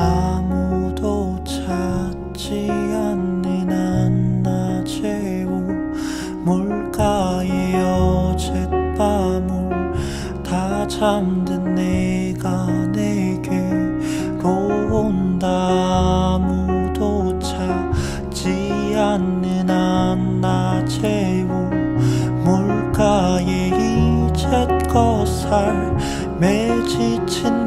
아무도 찾지 않는 한낮의 우물가의 어젯밤을 다 잠든 내가 내게로 온다. 아무도 찾지 않는 한낮의 우물가에 이제껏 삶에 지친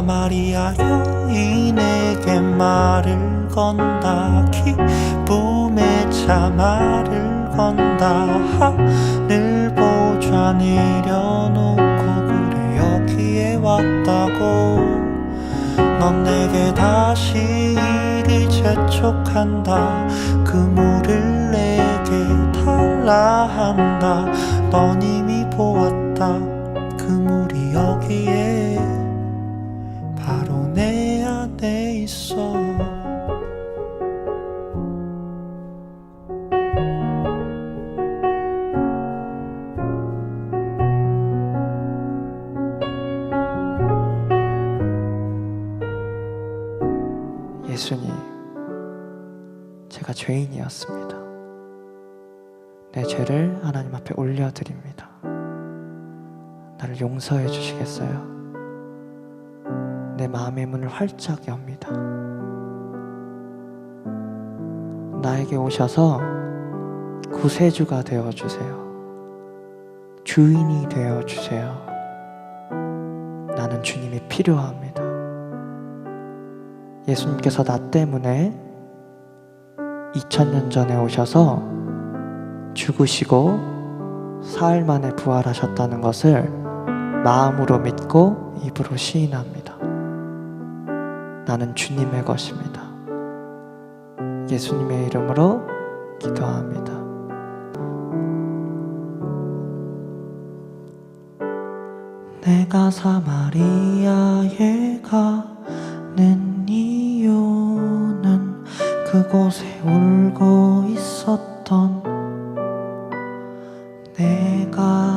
사마리아 여인에게 말을 건다. 기쁨의 차 말을 건다. 하늘 보좌 내려놓고 그래 여기에 왔다고. 넌 내게 다시 이리 재촉한다. 그 물을 내게 달라 한다. 넌 이미 보았다. 그물 예수님, 제가 죄인이었습니다. 내 죄를 하나님 앞에 올려드립니다. 나를 용서해 주시겠어요? 내 마음의 문을 활짝 엽니다. 나에게 오셔서 구세주가 되어 주세요. 주인이 되어 주세요. 나는 주님이 필요합니다. 예수님께서 나 때문에 2000년 전에 오셔서 죽으시고 사흘 만에 부활하셨다는 것을 마음으로 믿고 입으로 시인합니다. 나는 주님의 것입니다. 예수님의 이름으로 기도합니다. 내가 사마리아에 가는 그곳에 울고 있었던 내가